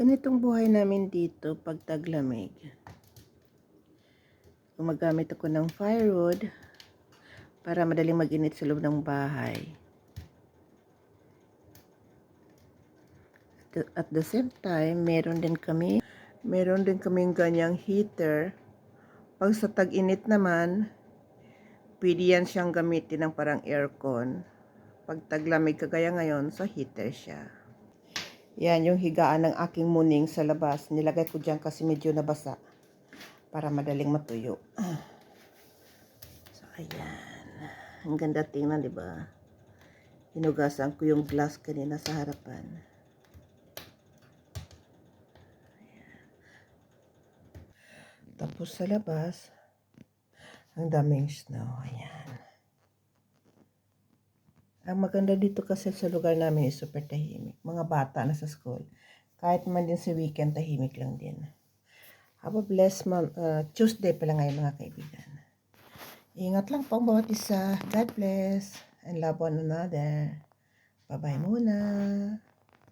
Ganitong buhay namin dito pag taglamig. Gumagamit ako ng firewood para madaling mag-init sa loob ng bahay. At at the same time, meron din kami, meron din kaming ganyang heater. Pag sa tag-init naman, pwede yan siyang gamitin ng parang aircon. Pag taglamig kagaya ngayon, so heater siya. Yan yung higaan ng aking muning sa labas. Nilagay ko dyan kasi medyo nabasa para madaling matuyo. So, ayan. Ang ganda tingnan, di ba? Hinugasan ko yung glass kanina sa harapan. Ayan. Tapos sa labas, ang daming snow. Ayan. Ang maganda dito kasi sa lugar namin is super tahimik. Mga bata na sa school. Kahit man din sa weekend, tahimik lang din. Have a blessed month. Uh, Tuesday pala ngayon mga kaibigan. Ingat lang po ang bawat isa. God bless. And love one another. Bye-bye muna.